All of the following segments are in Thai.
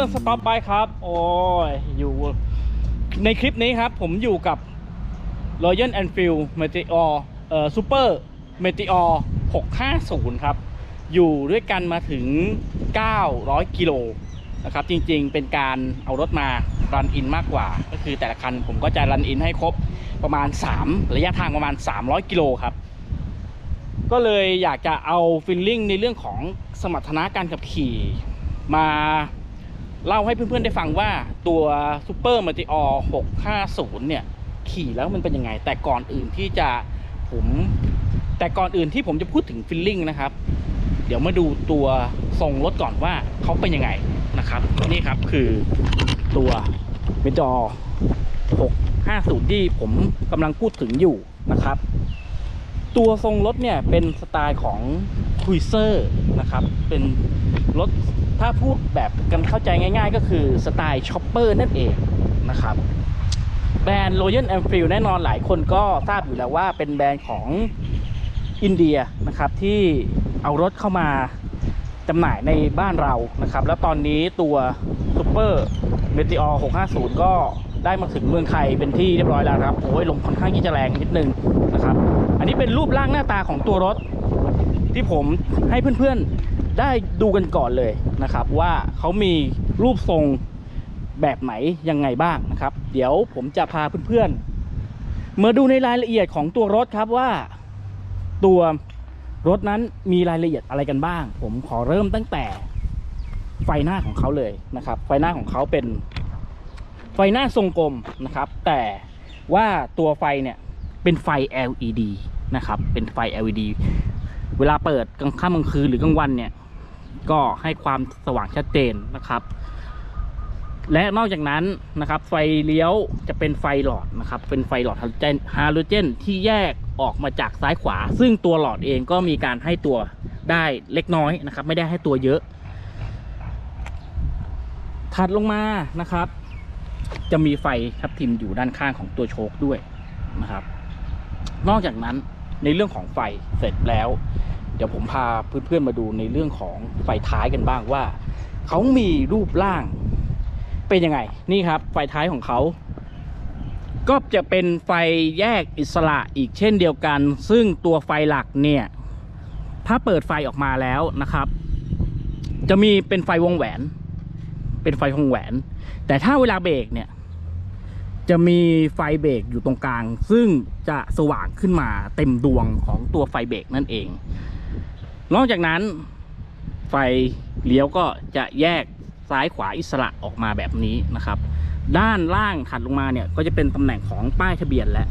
ื่องสต็อปไปครับ โอ้ย อยู่ในคลิปนี้ครับ ผมอยู่กับ Royal Enfield Meteor เอ่อ Super Meteor 650 ครับ อยู่ด้วยกันมาถึง 900 กิโลนะครับ จริงๆ เป็นการเอารถมารันอินมากกว่า ก็คือแต่ละคันผมก็จะรันอินให้ครบประมาณ 3 ระยะทางประมาณ 300 กิโลครับ ก็เลยอยากจะเอาฟิลลิ่งในเรื่องของสมรรถนะการขับขี่มา เล่าให้เพื่อนๆได้ฟังว่าตัว Super m e t e o r 650 เนี่ย ขี่แล้วมันเป็นยังไง แต่ก่อนอื่นที่จะผมแต่ก่อนอื่นที่ผมจะพูดถึงฟิลลิ่งนะครับ เดี๋ยวมาดูตัวทรงรถก่อนว่าเขาเป็นยังไงนะครับ นี่ครับคือตัว m e t e o r 650 ที่ผมกำลังพูดถึงอยู่นะครับ ตัวทรงรถเนี่ยเป็นสไตล์ของคุยเซอร์นะครับ เป็นรถ ถ้าพูดแบบกันเข้าใจง่ายๆ ก็คือสไตล์ช็อปเปอร์นั่นเองนะครับ แบรนด์ Royal Enfield แน่นอนหลายคนก็ทราบอยู่แล้วว่าเป็นแบรนด์ของอินเดียนะครับที่เอารถเข้ามาจำหน่ายในบ้านเรานะครับ แล้วตอนนี้ตัว Super Meteor 650 ก็ได้มาถึงเมืองไทยเป็นที่เรียบร้อยแล้วครับโอ้ยลมค่อนข้างที่จะแรงนิดนึงนะครับ อันนี้เป็นรูปร่างหน้าตาของตัวรถที่ผมให้เพื่อนๆ ได้ดูกันก่อนเลยนะครับ ว่าเขามีรูปทรงแบบไหนยังไงบ้างนะครับ เดี๋ยวผมจะพาเพื่อนๆมาดูในรายละเอียดของตัวรถครับว่าตัวรถนั้นมีรายละเอียดอะไรกันบ้าง ผมขอเริ่มตั้งแต่ไฟหน้าของเขาเลยนะครับ ไฟหน้าของเขาเป็น ไฟหน้าทรงกลมนะครับ แต่ว่าตัวไฟเนี่ยเป็นไฟ LED นะครับ เป็นไฟ LED เวลาเปิดกลางค่ำกลางคืนหรือกลางวันเนี่ย ก็ให้ความสว่างชัดเจนนะครับ และนอกจากนั้นนะครับ ไฟเลี้ยวจะเป็นไฟหลอดนะครับ เป็นไฟหลอดฮาโลเจนฮาโลเจนที่แยกออกมาจากซ้ายขวา ซึ่งตัวหลอดเองก็มีการให้ตัวได้เล็กน้อยนะครับ ไม่ได้ให้ตัวเยอะ ถัดลงมานะครับ จะมีไฟทับทิมอยู่ด้านข้างของตัวโชคด้วยนะครับ นอกจากนั้นในเรื่องของไฟเสร็จแล้ว เดี๋ยวผมพาเพื่อนๆมาดูในเรื่องของไฟท้ายกันบ้างว่า เขามีรูปร่างเป็นยังไง นี่ครับ ไฟท้ายของเขา ก็จะเป็นไฟแยกอิสระอีกเช่นเดียวกัน ซึ่งตัวไฟหลักเนี่ย ถ้าเปิดไฟออกมาแล้วนะครับ จะมีเป็นไฟวงแหวน เป็นไฟวงแหวน แต่ถ้าเวลาเบรกเนี่ยจะมีไฟเบรกอยู่ตรงกลาง ซึ่งจะสว่างขึ้นมาเต็มดวงของตัวไฟเบรกนั่นเอง นอกจากนั้นไฟเลี้ยวก็จะแยกซ้ายขวาอิสระออกมาแบบนี้นะครับ ด้านล่างถัดลงมาเนี่ยก็จะเป็นตำแหน่งของป้ายทะเบียนและ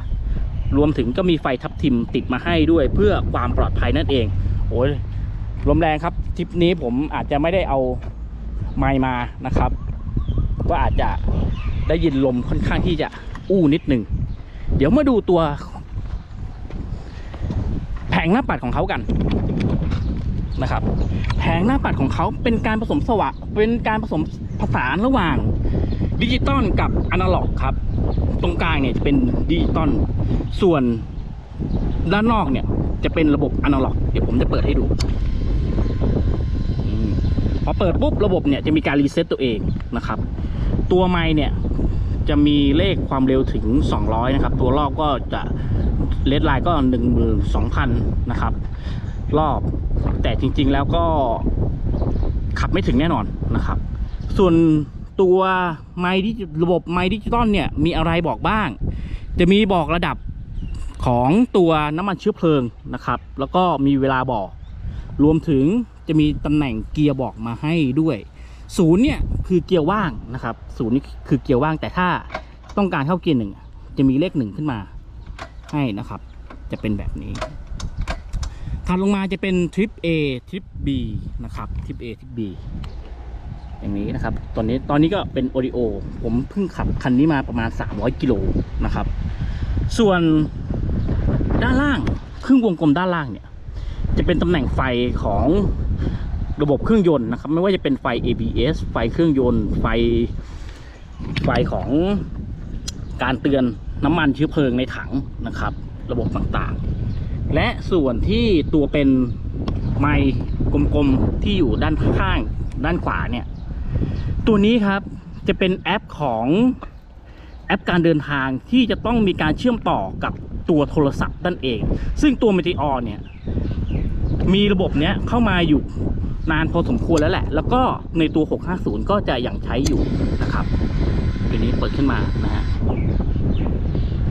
รวมถึงก็มีไฟทับทิมติดมาให้ด้วยเพื่อความปลอดภัยนั่นเอง โอ้ยลมแรงครับทริปนี้ผมอาจจะไม่ได้เอาไมค์มานะครับ ก็อาจจะได้ยินลมค่อนข้างที่จะอู้นิดหนึ่ง เดี๋ยวมาดูตัว แผงหน้าปัดของเขากัน นะครับ แผงหน้าปัดของเขาเป็นการผสมสวะเป็นการผสมผสานระหว่างดิจิตอลกับอนาล็อกครับ ตรงกลางเนี่ยจะเป็นดิจิตอลส่วนด้านนอกเนี่ยจะเป็นระบบอนาล็อก เดี๋ยวผมจะเปิดให้ดูพอเปิดปุ๊บระบบเนี่ยจะมีการรีเซ็ตตัวเองนะครับ ตัวไม้เนี่ยจะมีเลขความเร็วถึง 200 นะครับ ตัวรอบก็จะเลดไลน์ก็ 12,000 นะครับ รอบ แต่จริงๆแล้วก็ขับไม่ถึงแน่นอนนะครับ ส่วนตัวไมค์ดิจิระบบไมค์ดิจิตอลเนี่ยมีอะไรบอกบ้าง จะมีบอกระดับของตัวน้ำมันเชื้อเพลิงนะครับ แล้วก็มีเวลาบอก รวมถึงจะมีตำแหน่งเกียร์บอกมาให้ด้วยศูนย์เนี่ยคือเกียร์ว่างนะครับศูนย์นี่คือเกียร์ว่างแต่ถ้าต้องการเข้าเกียร์หนึ่งจะมีเลขหนึ่งขึ้นมาให้นะครับ จะเป็นแบบนี้ ถัดลงมาจะเป็นทริป A ทริป B นะครับทริป A ทริป B อย่างนี้นะครับ ตอนนี้ตอนนี้ก็เป็นโอริโอ ผมเพิ่งขับคันนี้มาประมาณ 300 กิโลนะครับ ส่วนด้านล่างครึ่งวงกลมด้านล่างเนี่ย จะเป็นตำแหน่งไฟของระบบเครื่องยนต์นะครับ ไม่ว่าจะเป็นไฟ ABS ไฟเครื่องยนต์ ไฟไฟของการเตือนน้ำมันเชื้อเพลิงในถังนะครับ ระบบต่างๆ และส่วนที่ตัวเป็นไม้กลมๆที่อยู่ด้านข้างด้านขวาเนี่ย ตัวนี้ครับจะเป็นแอปของแอปการเดินทางที่จะต้องมีการเชื่อมต่อกับตัวโทรศัพท์นั่นเอง ซึ่งตัว Meteor เนี่ยมีระบบเนี้ยเข้ามาอยู่นานพอสมควรแล้วแหละ แล้วก็ในตัว 650 ก็จะยังใช้อยู่นะครับตัวนี้เปิดขึ้นมานะฮะ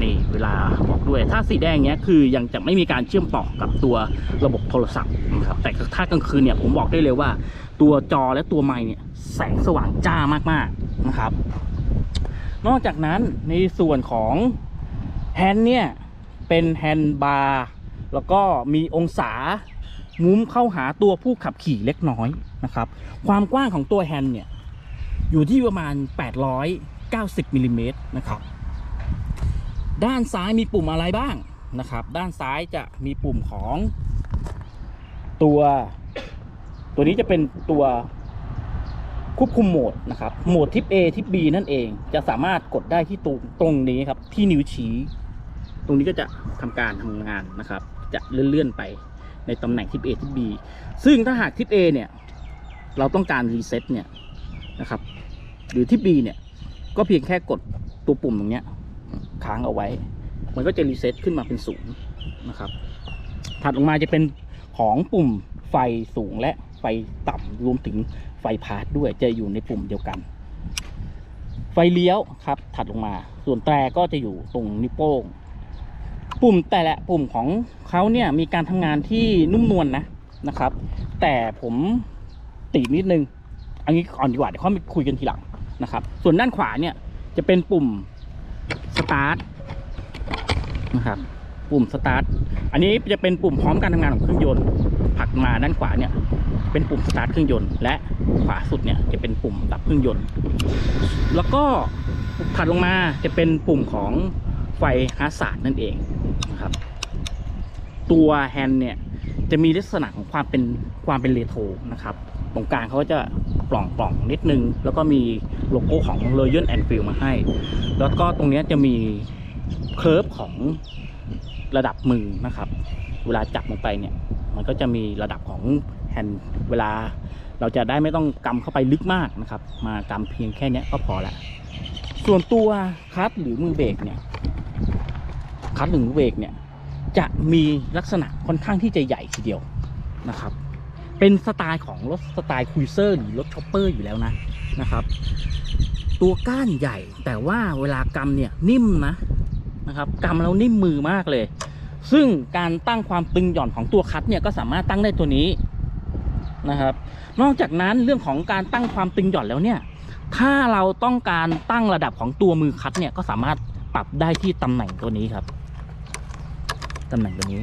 นี่เวลาบอก ด้วย ถ้าสีแดงเนี้ยคือยังจะไม่มีการเชื่อมต่อกับตัวระบบโทรศัพท์นะครับแต่ถ้ากลางคืนเนี่ยผมบอกได้เลยว่า ตัวจอและตัวไมค์เนี่ยแสงสว่างจ้ามากๆนะครับ นอกจากนั้นในส่วนของแฮนด์เนี่ยเป็นแฮนด์บาร์แล้วก็มีองศามุ้มเข้าหาตัวผู้ขับขี่เล็กน้อยนะครับ ความกว้างของตัวแฮนด์เนี่ยอยู่ที่ประมาณ 890มิลลิเมตรนะครับ ด้านซ้ายมีปุ่มอะไรบ้างนะครับ ด้านซ้ายจะมีปุ่มของ ตัว ตัวนี้จะเป็นตัวควบคุมโหมดนะครับ โหมดทิป A ทิป B นั่นเอง จะสามารถกดได้ที่ตรงตรงนี้ครับ ที่นิ้วชี้ ตรงนี้ก็จะทำการทำงานนะครับ จะเลื่อนๆไปในตำแหน่งทิป A ทิป B ซึ่งถ้าหากทิป A เนี่ย เราต้องการรีเซ็ตเนี่ยนะครับ หรือทิป B เนี่ย ก็เพียงแค่กดตัวปุ่มตรงเนี้ย ค้างเอาไว้ มันก็จะรีเซ็ตขึ้นมาเป็นศูนย์นะครับ ถัดลงมาจะเป็นของปุ่มไฟสูงและไฟต่ำรวมถึงไฟพาร์ทด้วยจะอยู่ในปุ่มเดียวกัน ไฟเลี้ยวครับถัดลงมา ส่วนแตรก็จะอยู่ตรงนิ้วโป้ง ปุ่มแต่ละปุ่มของเขาเนี่ยมีการทำงานที่นุ่มนวลนะนะครับ แต่ผมตินิดนึง อันนี้ก่อนดีกว่าเดี๋ยวเขาไปคุยกันทีหลังนะครับ ส่วนด้านขวาเนี่ยจะเป็นปุ่ม ตาร์ทนะครับปุ่มสตาร์ทอันนี้จะเป็นปุ่มพร้อมการทำงานของเครื่องยนต์ผลักมาด้านขวาเนี่ย เป็นปุ่มสตาร์ทเครื่องยนต์และขวาสุดเนี่ยจะเป็นปุ่มดับเครื่องยนต์ แล้วก็ถัดลงมาจะเป็นปุ่มของไฟฮาร์สาดนั่นเองนะครับ ตัวแฮนด์เนี่ยจะมีลักษณะของความเป็นความเป็นเรโทรนะครับ ตรงกลางเขาก็จะ ปล่องปล่องๆนิดนึง แล้วก็มีโลโก้ของ Royal Enfield มาให้ แล้วก็ตรงนี้จะมีเคิร์ฟของระดับมือนะครับ เวลาจับลงไปเนี่ย มันก็จะมีระดับของแฮนด์เวลาเราจะได้ไม่ต้องกำเข้าไปลึกมากนะครับ มากำเพียงแค่นี้ก็พอละ ส่วนตัวคลัตช์หรือมือเบรกเนี่ยคลัตช์หรือมือเบรกเนี่ยจะมีลักษณะค่อนข้างที่จะใหญ่ทีเดียวนะครับ เป็นสไตล์ของรถสไตล์คุยเซอร์หรือรถช็อปเปอร์อยู่แล้วนะนะครับ ตัวก้านใหญ่แต่ว่าเวลากำเนี่ยนิ่มนะนะครับกำแล้วนิ่มมือมากเลย ซึ่งการตั้งความตึงหย่อนของตัวคัตเนี่ยก็สามารถตั้งได้ตัวนี้นะครับ นอกจากนั้นเรื่องของการตั้งความตึงหย่อนแล้วเนี่ยถ้าเราต้องการตั้งระดับของตัวมือคัตเนี่ยก็สามารถปรับได้ที่ตำแหน่งตัวนี้ครับตำแหน่งตัวนี้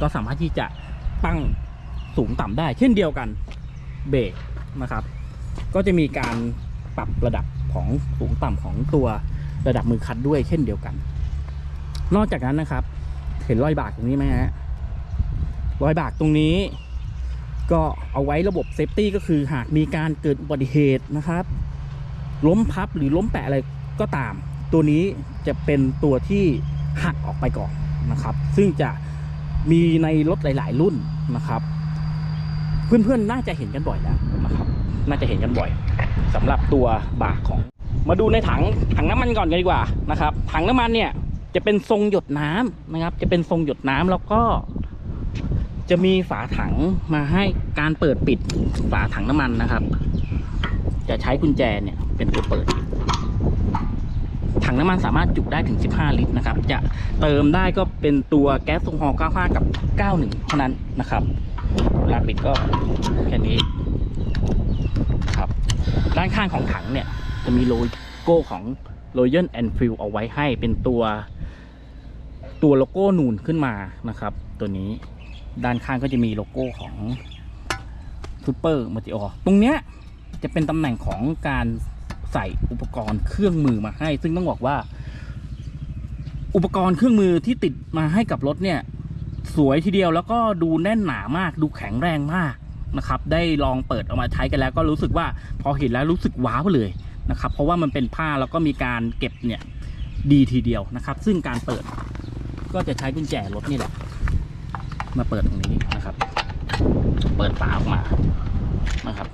ก็สามารถที่จะตั้ง สูงต่ำได้ เช่นเดียวกันเบรกนะครับ ก็จะมีการปรับระดับของสูงต่ำของตัวระดับมือคัดด้วยเช่นเดียวกัน นอกจากนั้นนะครับ เห็นรอยบากตรงนี้ไหมฮะรอยบากตรงนี้ ก็เอาไว้ระบบเซฟตี้ก็คือหากมีการเกิดอุบัติเหตุนะครับ ล้มพับหรือล้มแปะอะไรก็ตาม ตัวนี้จะเป็นตัวที่หักออกไปก่อนนะครับ ซึ่งจะมีในรถหลาย ๆ รุ่นนะครับ เพื่อนๆน่าจะเห็นกันบ่อยแล้วนะครับน่าจะเห็นกันบ่อยสำหรับตัวบากของ มาดูในถังถังน้ำมันก่อนกันดีกว่านะครับ ถังน้ำมันเนี่ยจะเป็นทรงหยดน้ำนะครับ จะเป็นทรงหยดน้ำแล้วก็จะมีฝาถังมาให้การเปิดปิดฝาถังน้ำมันนะครับ จะใช้กุญแจเนี่ยเป็นตัวเปิด ถังน้ำมันสามารถจุได้ถึง 15 ลิตรนะครับ จะเติมได้ก็เป็นตัวแก๊สโซฮอล์95 กับ 91 เท่านั้นนะครับ ลาปิดก็แค่นี้ครับด้านข้างของถังเนี่ยจะมีโลโก้ของ Royal Enfield เอาไว้ให้เป็นตัวตัวโลโก้นูนขึ้นมานะครับ ตัวนี้ด้านข้างก็จะมีโลโก้ของ Super m e t e o r ตรงเนี้ยจะเป็นตำแหน่งของการใส่อุปกรณ์เครื่องมือมาให้ ซึ่งต้องบอกว่า อุปกรณ์เครื่องมือที่ติดมาให้กับรถเนี่ย สวยทีเดียวแล้วก็ดูแน่นหนามากดูแข็งแรงมากนะครับ ได้ลองเปิดออกมาใช้กันแล้วก็รู้สึกว่าพอเห็นแล้วรู้สึกว้าวเลยนะครับ เพราะว่ามันเป็นผ้าแล้วก็มีการเก็บเนี่ยดีทีเดียวนะครับ ซึ่งการเปิดก็จะใช้กุญแจรถนี่แหละ มาเปิดตรงนี้นะครับ เปิดฝาออกมานะครับ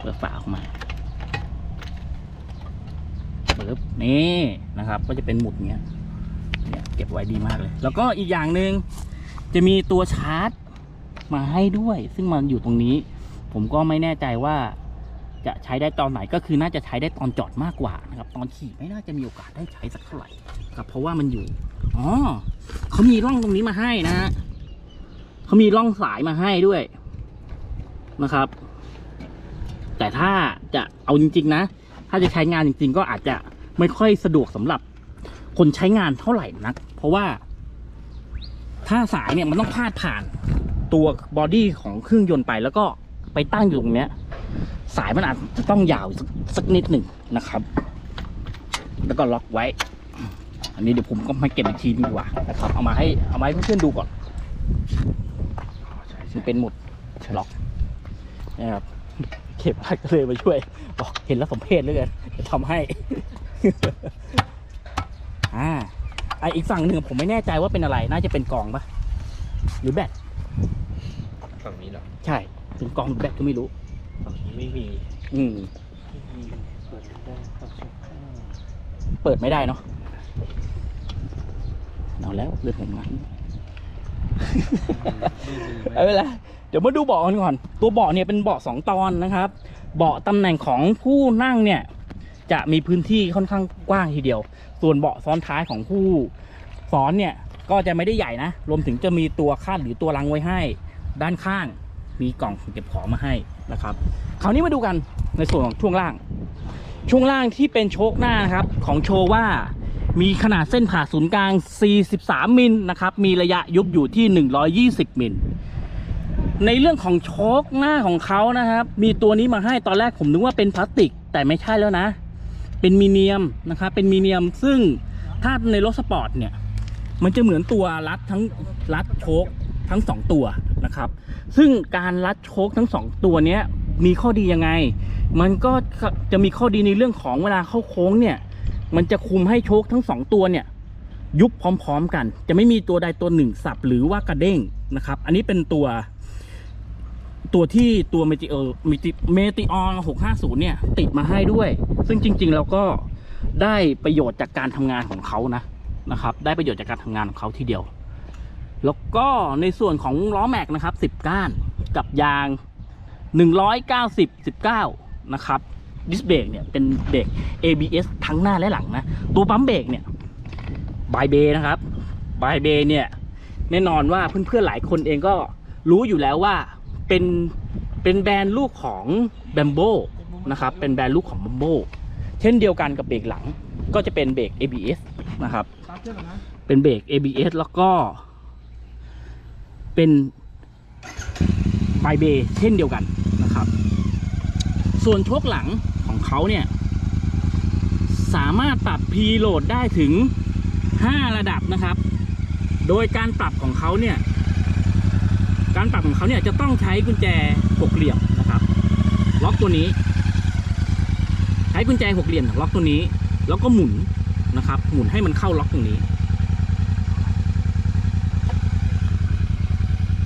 เปิดฝาออกมาปึ๊บนี่นะครับ ก็จะเป็นหมุดเนี้ย เก็บไว้ดีมากเลย แล้วก็อีกอย่างหนึ่งจะมีตัวชาร์จมาให้ด้วย ซึ่งมันอยู่ตรงนี้ ผมก็ไม่แน่ใจว่าจะใช้ได้ตอนไหนก็คือน่าจะใช้ได้ตอนจอดมากกว่านะครับ ตอนขี่ไม่น่าจะมีโอกาสได้ใช้สักเท่าไหร่ครับเพราะว่ามันอยู่อ๋อเขามีร่องตรงนี้มาให้นะฮะเขามีร่องสายมาให้ด้วยนะครับ แต่ถ้าจะเอาจริง ๆ นะ ถ้าจะใช้งานจริง ๆ ก็อาจจะไม่ค่อยสะดวกสำหรับคนใช้งานเท่าไหร่นัก เพราะว่า ถ้าสายเนี่ยมันต้องพาดผ่านตัวบอดี้ของเครื่องยนต์ไปแล้วก็ไปตั้งอยู่ตรงเนี้ย สายมันอาจจะต้องยาวสักสักนิดหนึ่งนะครับ แล้วก็ล็อกไว้ อันนี้เดี๋ยวผมก็มาเก็บอีกทีดีกว่านะครับเอามาให้เอามาให้เพื่อนๆดูก่อนมันเป็นหมุดล็อกนะครับเก็บพักก็เลยมาช่วยบอกเห็นแล้วสมเพชเลยกันจะทำให้ อ่า ไออีกฝั่งหนึ่งผมไม่แน่ใจว่าเป็นอะไร น่าจะเป็นกล่องปะหรือแบตฝั่งนี้เหรอใช่เป็นกล่องหรือแบตก็ไม่รู้ฝั่งนี้ไม่มีอืมเปิดไม่ได้เนาะเอาแล้วเรื่องของมันเอาเวลาเดี๋ยวมาดูเบาะกันก่อน ตัวเบาะเนี่ยเป็นเบาะสองตอนนะครับ เบาะตำแหน่งของผู้นั่งเนี่ย จะมีพื้นที่ค่อนข้างกว้างทีเดียว ส่วนเบาะซ้อนท้ายของผู้ซ้อนเนี่ยก็จะไม่ได้ใหญ่นะ รวมถึงจะมีตัวคาดหรือตัวรังไว้ให้ ด้านข้างมีกล่องเก็บของมาให้นะครับ คราวนี้มาดูกันในส่วนของช่วงล่าง ช่วงล่างที่เป็นโชคหน้านะครับของโชว่ามีขนาดเส้นผ่าศูนย์กลาง 43 มิลนะครับ มีระยะยุบอยู่ที่ 120 มิล ในเรื่องของโชคหน้าของเขานะครับ มีตัวนี้มาให้ตอนแรกผมนึกว่าเป็นพลาสติก แต่ไม่ใช่แล้วนะ เป็นมีเนียมนะครับเป็นมีเนียมซึ่งถ้าในรถสปอร์ตเนี่ยมันจะเหมือนตัวรัดทั้งรัดโชคทั้งสองตัวนะครับ ซึ่งการรัดโชคทั้งสองตัวเนี้ยมีข้อดียังไง มันก็จะมีข้อดีในเรื่องของเวลาเข้าโค้งเนี่ย มันจะคุมให้โชคทั้งสองตัวเนี่ย ยุบพร้อม ๆ กัน จะไม่มีตัวใดตัวหนึ่งสับหรือว่ากระเด้งนะครับ อันนี้เป็นตัว ตัวที่ตัวเมจิเออเมจิเมติออน650 เนี่ย ติดมาให้ด้วย ซึ่งจริงๆแล้วก็ได้ประโยชน์จากการทำงานของเขานะนะครับ ได้ประโยชน์จากการทำงานของเขาทีเดียว แล้วก็ในส่วนของล้อแม็กนะครับ 10 ก้านกับยาง 190 19 นะครับดิสเบรกเนี่ยเป็นเบรก ABS ทั้งหน้าและหลังนะ ตัวปั๊มเบรกเนี่ยบายเบนะครับบายเบเนี่ยแน่นอนว่าเพื่อนๆหลายคนเองก็รู้อยู่แล้วว่า เป็นเป็นแบรนด์ลูกของแบมโบนะครับเป็นแบรนด์ลูกของแบมโบเช่นเดียวกันกับเบรกหลังก็จะเป็นเบรก ABS นะครับ เป็นเบรก ABS แล้วก็ เป็นไบเบเช่นเดียวกันนะครับ ส่วนโชคหลังของเขาเนี่ย สามารถปรับพีโหลดได้ถึง 5 ระดับนะครับ โดยการปรับของเขาเนี่ย การปรับของเขาเนี่ยจะต้องใช้กุญแจหกเหลี่ยมนะครับ ล็อกตัวนี้ ใช้กุญแจหกเหลี่ยมล็อกตัวนี้ แล้วก็หมุนนะครับ หมุนให้มันเข้าล็อกตรงนี้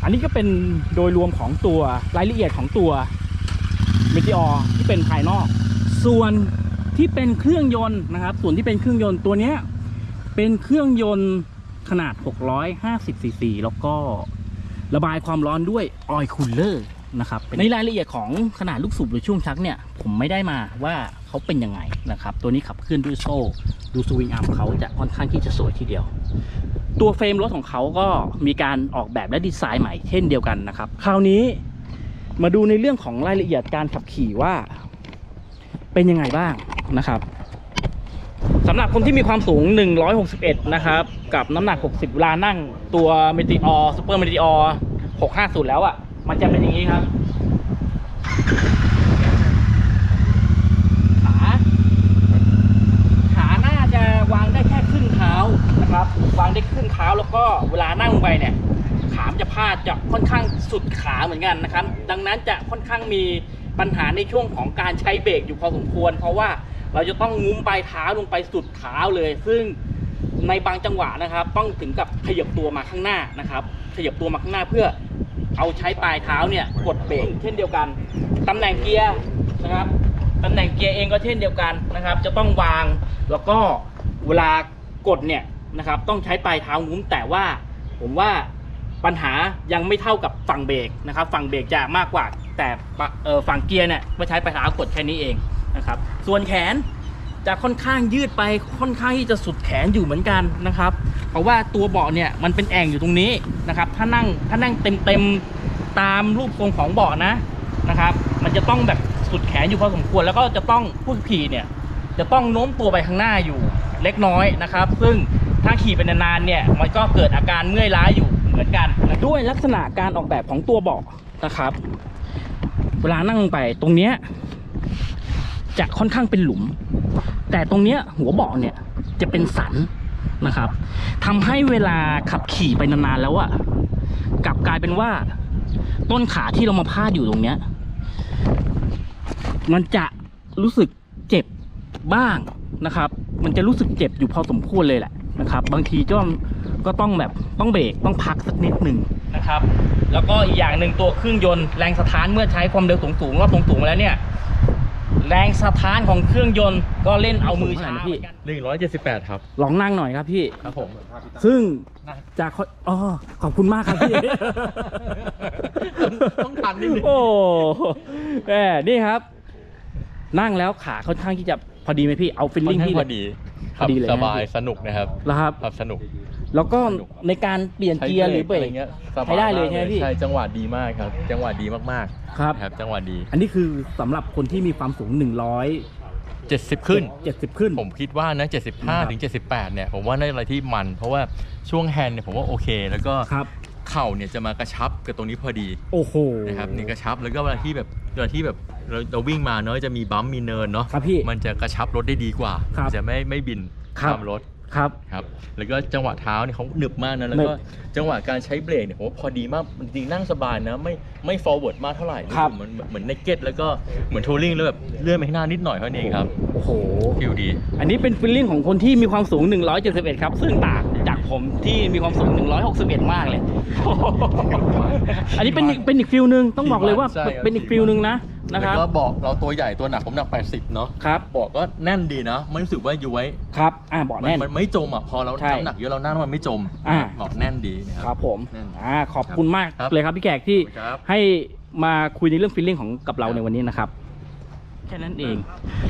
อันนี้ก็เป็นโดยรวมของตัวรายละเอียดของตัว m e t e o r ที่เป็นภายนอก ส่วนที่เป็นเครื่องยนต์นะครับ ส่วนที่เป็นเครื่องยนต์ตัวนี้เป็นเครื่องยนต์ขนาด 650ซีซีแล้วก็ ระบายความร้อนด้วยออยคูลเลอร์นะครับในรายละเอียดของขนาดลูกสูบหรือช่วงชักเนี่ย ผมไม่ได้มาว่าเขาเป็นยังไงนะครับ ตัวนี้ขับเคลื่อนด้วยโซ่ ดูสวิงอาร์มเขาจะค่อนข้างที่จะสวยทีเดียว ตัวเฟรมรถของเขาก็มีการออกแบบและดีไซน์ใหม่เช่นเดียวกันนะครับ คราวนี้มาดูในเรื่องของรายละเอียดการขับขี่ว่า เป็นยังไงบ้างนะครับ สำหรับคนที่มีความสูง 161 นะครับ กับน้ำหนัก 60เวลานั่งตัว m e t e o r Super m e t e o r 650 แล้วอะ่ะ มันจะเป็นอย่างนี้ครับขาขาน่าจะวางได้แค่ครึ่งเท้านะครับ วางได้ครึ่งเท้าแล้วก็เวลานั่งลงไปเนี่ย ขามจะพาดจะค่อนข้างสุดขาเหมือนกันนะครับ ดังนั้นจะค่อนข้างมีปัญหาในช่วงของการใช้เบรกอยู่พอสมควร เพราะว่า เราจะต้องงุ้มปลายเท้าลงไปสุดเท้าเลย ซึ่งในบางจังหวะนะครับ ต้องถึงกับขยับตัวมาข้างหน้านะครับขยับตัวมาข้างหน้าเพื่อเอาใช้ปลายเท้าเนี่ยกดเบรกเช่นเดียวกันตำแหน่งเกียร์นะครับตำแหน่งเกียร์เองก็เช่นเดียวกันนะครับ จะต้องวางแล้วก็เวลากดเนี่ยนะครับ ต้องใช้ปลายเท้านุ้มแต่ว่าผมว่าปัญหายังไม่เท่ากับฝั่งเบรกนะครับ ฝั่งเบรกจะมากกว่า แต่ฝั่งเกียร์เนี่ยไม่ใช้ปลายเท้ากดแค่นี้เอง นะครับ ส่วนแขนจะค่อนข้างยืดไปค่อนข้างที่จะสุดแขนอยู่เหมือนกันนะครับ เพราะว่าตัวเบาะเนี่ยมันเป็นแอ่งอยู่ตรงนี้นะครับ ถ้านั่งถ้านั่งเต็มเต็มตามรูปทรงของเบาะนะนะครับ มันจะต้องแบบสุดแขนอยู่พอสมควรแล้วก็จะต้องผู้ขี่เนี่ยจะต้องโน้มตัวไปข้างหน้าอยู่เล็กน้อยนะครับ ซึ่งถ้าขี่ไปนานๆเนี่ยมันก็เกิดอาการเมื่อยล้าอยู่เหมือนกัน ด้วยลักษณะการออกแบบของตัวเบาะนะครับ เวลานั่งไปตรงเนี้ย จะค่อนข้างเป็นหลุม แต่ตรงเนี้ยหัวเบาะเนี่ยจะเป็นสันนะครับทำให้เวลาขับขี่ไปนานๆแล้วอะกลับกลายเป็นว่า ต้นขาที่เรามาพาดอยู่ตรงเนี้ย มันจะรู้สึกเจ็บบ้างนะครับ มันจะรู้สึกเจ็บอยู่พอสมควรเลยแหละนะครับ บางทีก็ก็ต้องแบบต้องเบรกต้องพักสักนิดหนึ่งนะครับ แล้วก็อีกอย่างหนึ่งตัวเครื่องยนต์แรงสถานเมื่อใช้ความเร็วสูงๆรอบสูงๆแล้วเนี่ย แรงสถานของเครื่องยนต์ก็เล่นเอามือช้าพี่หนึ่งร้อยเจ็ดสิบแปดครับ ลองนั่งหน่อยครับพี่ ครับผม ซึ่งจากข้ออ๋อขอบคุณมากครับพี่ ต้องทันนิดนึงโอ้แหมนี่ครับ นั่งแล้วขาค่อนข้างที่จะพอดีไหมพี่เอาฟิลค่อนลิ่งข้างที่พอดีครับพอดีเลยนะสบายสนุกนะครับแล้วครับ ครับสนุก แล้วก็สนุกในการเปลี่ยนเกียร์หรือเบระกไเงี้ยสบาใช้ได้เลยใช่ไหมพี่ ใช่จังหวะดีมากครับ จังหวะดีมากครับ ๆครับจังหวะดี อันนี้คือสำหรับคนที่มีความสูงเจ็ดสิบขึ้น170 ขึ้น ผมคิดว่านะครับ75ถึง78เนี่ยผมว่าได้อะไรที่มัน เพราะว่าช่วงแฮนด์เนี่ยผมว่าโอเค แล้วก็ครับ เข่าเนี่ยจะมากระชับกับตรงนี้พอดีโอ้โหนะครับนี่กระชับแล้วก็เวลาที่แบบเวลาที่แบบเราเราวิ่งมาเนาะจะมีบัมป์มีเนินเนาะครับพี่ มันจะกระชับรถได้ดีกว่าครับมันจะไม่ไม่บินครับข้ามรถ ครับ ครับแล้วก็จังหวะเท้าเนี่ยเขาหนึบมากนะแล้วหนึก็บจังหวะการใช้เบรกเนี่ยผมว่าพอดีมากจริงๆนั่งสบายนะไม่ไม่ forward มากเท่าไหร่ครับเหมือนเหมือนในเก็ตแล้วก็เหมือนทัวริงแล้วแบบเลื่อนไปข้างหน้านิดหน่อยเท่านั้นเองครับโอ้โหฟิลดี อันนี้เป็นฟิลลิ่งของคนที่มีความสูง 171 ครับ ซึ่งต่างจากผมที่มีความสูง 161 มากเลย อันนี้เป็นอีกเป็นอีกฟิลหนึ่งต้องบอกเลยว่าใช่ครับเป็นอีกฟิลหนึ่งนะ นะครับแล้วก็บอกเราตัวใหญ่ตัวหนักผมหนัก 80 เนาะครับบอกก็แน่นดีนะ ไม่รู้สึกว่าย้วยครับ อ่าเบาะมันแน่น มันไม่จมอะ พอเราใช่น้ำหนักเยอะเรานั่งแล้วมันไม่จมอ่าบอกแน่นดีนะคครัรับผมแน่นอ่าขอบคุณมากครับ เลยครับพี่แขกที่ครับ ให้มาคุยในเรื่องฟิลลิ่งของกับเราในวันนี้นะครับแค่นั้นเอง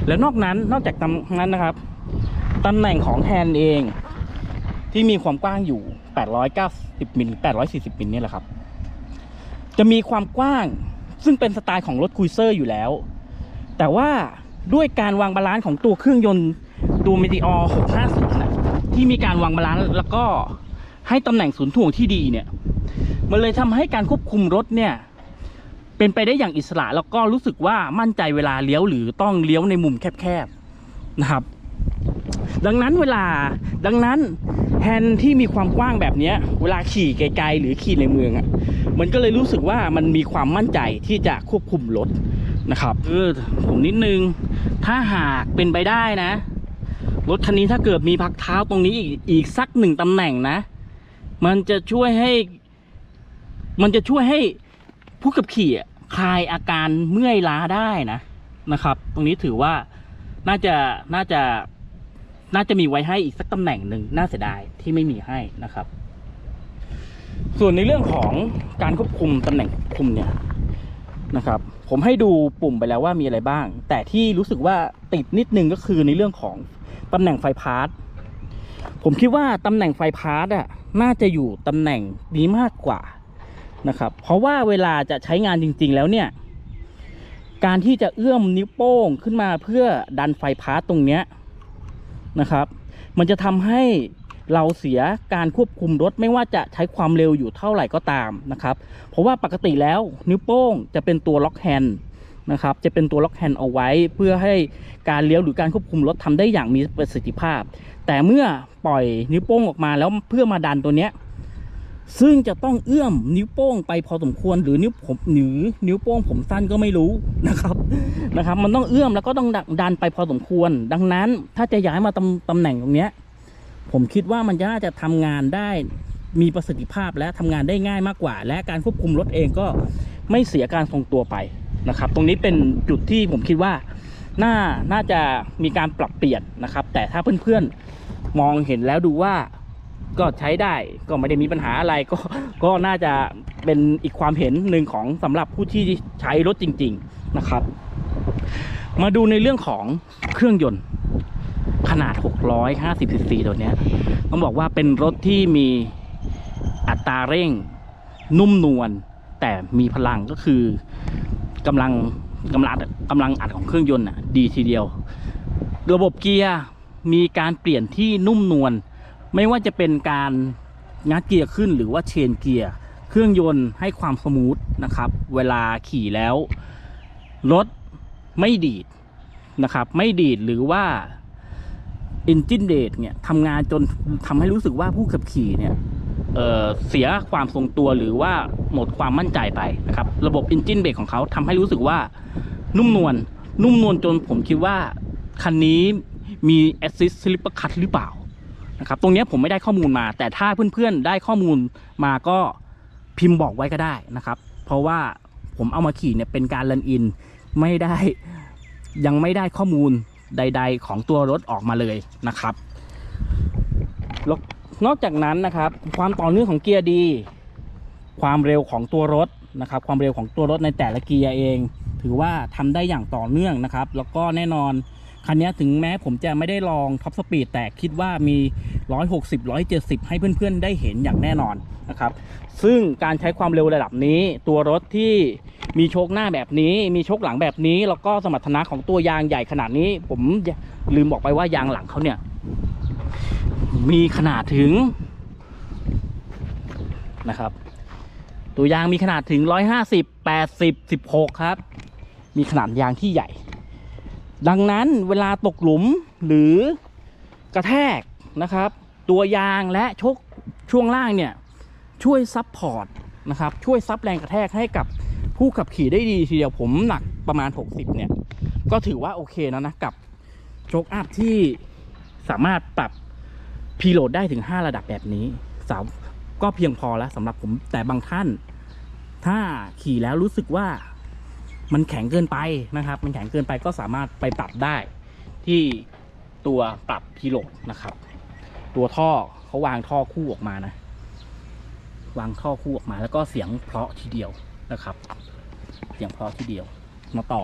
แล้วนอกนั้นนอกจากตำนั้นนะครับตำแหน่งของแฮนด์เองที่มีความกว้างอยู่ 890มิล840มิลเนี่ยแหละครับ จะมีความกว้าง ซึ่งเป็นสไตล์ของรถคุยเซอร์อยู่แล้ว แต่ว่าด้วยการวางบาลานซ์ของตัวเครื่องยนต์ตัว Meteor 650นะที่มีการวางบาลานซ์แล้วก็ให้ตำแหน่งศูนย์ถ่วงที่ดีเนี่ย มันเลยทำให้การควบคุมรถเนี่ย เป็นไปได้อย่างอิสระ แล้วก็รู้สึกว่ามั่นใจเวลาเลี้ยวหรือต้องเลี้ยวในมุมแคบๆนะครับ ดังนั้นเวลาดังนั้น แฮนที่มีความกว้างแบบนี้เวลาขี่ไกลๆหรือขี่ในเมืองอะ่ะมันก็เลยรู้สึกว่ามันมีความมั่นใจที่จะควบคุมรถนะครับเออผมนิดนึง ถ้าหากเป็นไปได้นะ รถคันนี้ถ้าเกิดมีพักเท้าตรงนี้อีกอีกสักหนึ่งตำแหน่งนะ มันจะช่วยให้ มันจะช่วยให้ผู้ขับขี่คลายอาการเมื่อยล้าได้นะนะครับ ตรงนี้ถือว่าน่าจะน่าจะ น่าจะมีไว้ให้อีกสักตำแหน่งหนึ่งน่าเสียดายที่ไม่มีให้นะครับ ส่วนในเรื่องของการควบคุมตำแหน่งควบคุมเนี่ยนะครับ ผมให้ดูปุ่มไปแล้วว่ามีอะไรบ้าง แต่ที่รู้สึกว่าติดนิดนึงก็คือในเรื่องของตำแหน่งไฟพาร์ทผมคิดว่าตำแหน่งไฟพาร์ทอะน่าจะอยู่ตำแหน่งนี้มากกว่านะครับ เพราะว่าเวลาจะใช้งานจริง ๆ แล้วเนี่ย การที่จะเอื้อมนิ้วโป้งขึ้นมาเพื่อดันไฟพาร์ทตรงเนี้ย นะครับ มันจะทำให้เราเสียการควบคุมรถไม่ว่าจะใช้ความเร็วอยู่เท่าไหร่ก็ตามนะครับ เพราะว่าปกติแล้วนิ้วโป้งจะเป็นตัวล็อกแฮนด์นะครับจะเป็นตัวล็อกแฮนด์เอาไว้ เพื่อให้การเลี้ยวหรือการควบคุมรถทำได้อย่างมีประสิทธิภาพ แต่เมื่อปล่อยนิ้วโป้งออกมาแล้วเพื่อมาดันตัวเนี้ย ซึ่งจะต้องเอื้อมนิ้วโป้งไปพอสมควรหรือนิ้วผมหรือนิ้วโป้งผมสั้นก็ไม่รู้นะครับนะครับ มันต้องเอื้อมแล้วก็ต้องดันไปพอสมควร ดังนั้นถ้าจะย้ายมาตำตำแหน่งตรงเนี้ย ผมคิดว่ามันน่าจะทำงานได้มีประสิทธิภาพและทำงานได้ง่ายมากกว่า และการควบคุมรถเองก็ไม่เสียการทรงตัวไปนะครับ ตรงนี้เป็นจุดที่ผมคิดว่าน่าน่าจะมีการปรับเปลี่ยนนะครับ แต่ถ้าเพื่อนๆมองเห็นแล้วดูว่า ก็ใช้ได้ก็ไม่ได้มีปัญหาอะไรก็ก็น่าจะเป็นอีกความเห็นหนึ่งของสำหรับผู้ที่ใช้รถจริง ๆนะครับ มาดูในเรื่องของเครื่องยนต์ขนาด 650ซีซีตัวนี้ต้องบอกว่าเป็นรถที่มีอัตราเร่งนุ่มนวลแต่มีพลังก็คือกำลังกำลังกำลังอัดของเครื่องยนต์อะดีทีเดียว ระบบเกียร์มีการเปลี่ยนที่นุ่มนวล ไม่ว่าจะเป็นการงัดเกียร์ขึ้นหรือว่าเชนเกียร์เครื่องยนต์ให้ความสมูทนะครับ เวลาขี่แล้วรถไม่ดีดนะครับ ไม่ดีดหรือว่า Engine d a t เนี่ยทำงานจนทำให้รู้สึกว่าผู้ขับขี่เนี่ยเเสียความทรงตัวหรือว่าหมดความมั่นใจไปนะครับ ระบบ Engine b r a k ของเขาทำให้รู้สึกว่านุ่มนวลนุ่มนวลจนผมคิดว่า คันนี้มี Assist Slipper Cut หรือเปล่า นะครับตรงนี้ผมไม่ได้ข้อมูลมา แต่ถ้าเพื่อนๆได้ข้อมูลมาก็พิมพ์บอกไว้ก็ได้นะครับ เพราะว่าผมเอามาขี่เนี่ยเป็นการรันอินไม่ได้ยังไม่ได้ข้อมูลใด ๆ ของตัวรถออกมาเลยนะครับนอกจากนั้นนะครับ ความต่อเนื่องของเกียร์ดี ความเร็วของตัวรถนะครับ ความเร็วของตัวรถในแต่ละเกียร์เอง ถือว่าทำได้อย่างต่อเนื่องนะครับ แล้วก็แน่นอน คันนี้ถึงแม้ผมจะไม่ได้ลองท็อปสปีดแต่คิดว่ามี 160 170 ให้เพื่อนๆ ได้เห็นอย่างแน่นอนนะครับ ซึ่งการใช้ความเร็วระดับนี้ ตัวรถที่มีโชคหน้าแบบนี้ มีโชคหลังแบบนี้ แล้วก็สมรรถนะของตัวยางใหญ่ขนาดนี้ ผมลืมบอกไปว่ายางหลังเขาเนี่ย มีขนาดถึงนะครับ ตัวยางมีขนาดถึง 150 80 16 ครับ มีขนาดยางที่ใหญ่ ดังนั้นเวลาตกหลุมหรือกระแทกนะครับ ตัวยางและชกช่วงล่างเนี่ยช่วยซับพอร์ตนะครับช่วยซับแรงกระแทกให้กับผู้ขับขี่ได้ดีทีเดียวผมหนักประมาณ 60 เนี่ย ก็ถือว่าโอเคแล้วนะกับโชคอัพที่สามารถปรับพีโหลดได้ถึง 5 ระดับแบบนี้สาวก็เพียงพอแล้วสำหรับผมแต่บางท่าน ถ้าขี่แล้วรู้สึกว่า มันแข็งเกินไปนะครับ มันแข็งเกินไปก็สามารถไปปรับได้ที่ตัวปรับพีโลดนะครับ ตัวท่อเขาวางท่อคู่ออกมานะ วางท่อคู่ออกมา แล้วก็เสียงเพราะทีเดียวนะครับ เสียงเพราะทีเดียวมาต่อ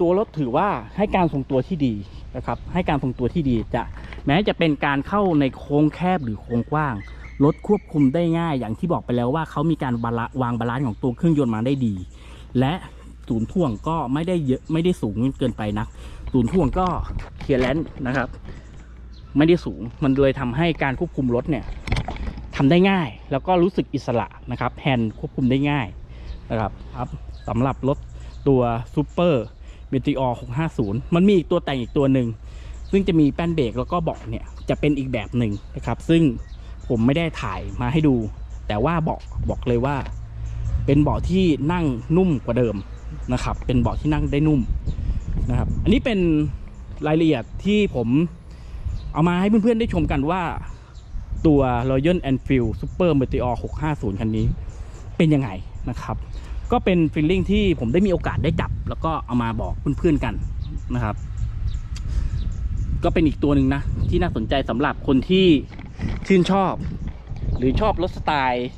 ตัวรถถือว่าให้การทรงตัวที่ดีนะครับ ให้การทรงตัวที่ดีจะแม้จะเป็นการเข้าในโค้งแคบหรือโค้งกว้างรถควบคุมได้ง่ายอย่างที่บอกไปแล้วว่าเขามีการบาลานวางบาลานซ์ของตัวเครื่องยนต์มาได้ดี และศูนย์ท่วงก็ไม่ได้เยอะไม่ได้สูงเกินไปนักศูนย์ท่วงก็เคลียร์แลนด์นะครับ ไม่ได้สูงมันเลยทำให้การควบคุมรถเนี่ยทำได้ง่าย แล้วก็รู้สึกอิสระนะครับแฮนด์ควบคุมได้ง่ายนะครับครับสำหรับรถตัวซูเปอร์เมติออ650 มันมีอีกตัวแต่งอีกตัวหนึ่งซึ่งจะมีแป้นเบรกแล้วก็เบาะเนี่ยจะเป็นอีกแบบหนึ่งนะครับ ซึ่งผมไม่ได้ถ่ายมาให้ดู แต่ว่าเบาะบอกเลยว่า เป็นเบาะที่นั่งนุ่มกว่าเดิมนะครับ เป็นเบาะที่นั่งได้นุ่มนะครับ อันนี้เป็นรายละเอียดที่ผมเอามาให้เพื่อนๆได้ชมกันว่าตัว Royal Enfield Super Meteor 650 คันนี้เป็นยังไงนะครับ ก็เป็นฟีลลิ่งที่ผมได้มีโอกาสได้จับ แล้วก็เอามาบอกเพื่อนๆกันนะครับ ก็เป็นอีกตัวหนึ่งนะ ที่น่าสนใจสำหรับคนที่ชื่นชอบ หรือชอบรถสไตล์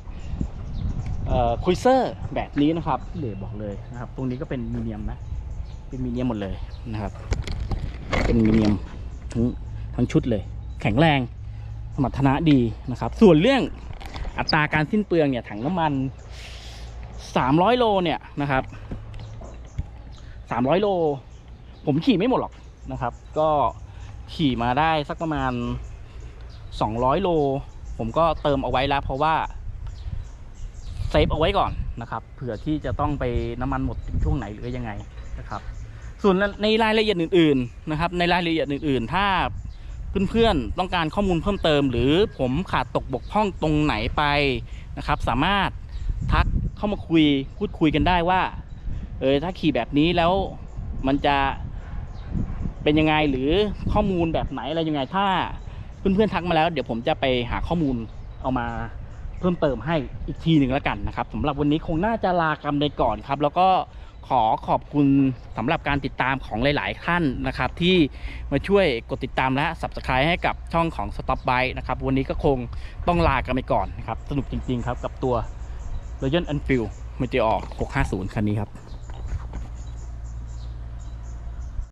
คุยเซอร์แบบนี้นะครับเดยบอกเลยนะครับ ตรงนี้ก็เป็นมีเนียมนะ เป็นมีเนียมหมดเลยนะครับ เป็นมีเนียมทั้งทั้งชุดเลย แข็งแรงสมรรถนะดีนะครับ ส่วนเรื่องอัตราการสิ้นเปลืองเนี่ยถังน้ำมัน300โลเนี่ยนะครับ300โล ผมขี่ไม่หมดหรอกนะครับ ก็ขี่มาได้สักประมาณ 200 โล ผมก็เติมเอาไว้แล้วเพราะว่า เซฟเอาไว้ก่อนนะครับเผื่อที่จะต้องไปน้ำมันหมดช่วงไหนหรือยังไงนะครับ ส่วนในรายละเอียดอื่นๆนะครับ ในรายละเอียดอื่น ๆ ถ้าเพื่อนๆต้องการข้อมูลเพิ่มเติม หรือผมขาดตกบกพร่องตรงไหนไปนะครับ สามารถทักเข้ามาคุยพูดคุยกันได้ว่าเออถ้าขี่แบบนี้แล้วมันจะเป็นยังไงหรือข้อมูลแบบไหนอะไรยังไงถ้าเพื่อนๆทักมาแล้ว เดี๋ยวผมจะไปหาข้อมูลเอามา เพิ่มเติมให้อีกทีหนึ่งแล้วกันนะครับสำหรับวันนี้คงน่าจะลากันไปก่อนครับ แล้วก็ขอขอบคุณสำหรับการติดตามของหลาย ๆ ท่านนะครับ ที่มาช่วยกดติดตามและ subscribe ให้กับช่องของ Stop By นะครับ วันนี้ก็คงต้องลากันไปก่อนนะครับ สนุกจริง ๆ ครับ กับตัว Royal Enfield Meteor 650 คันนี้ครับ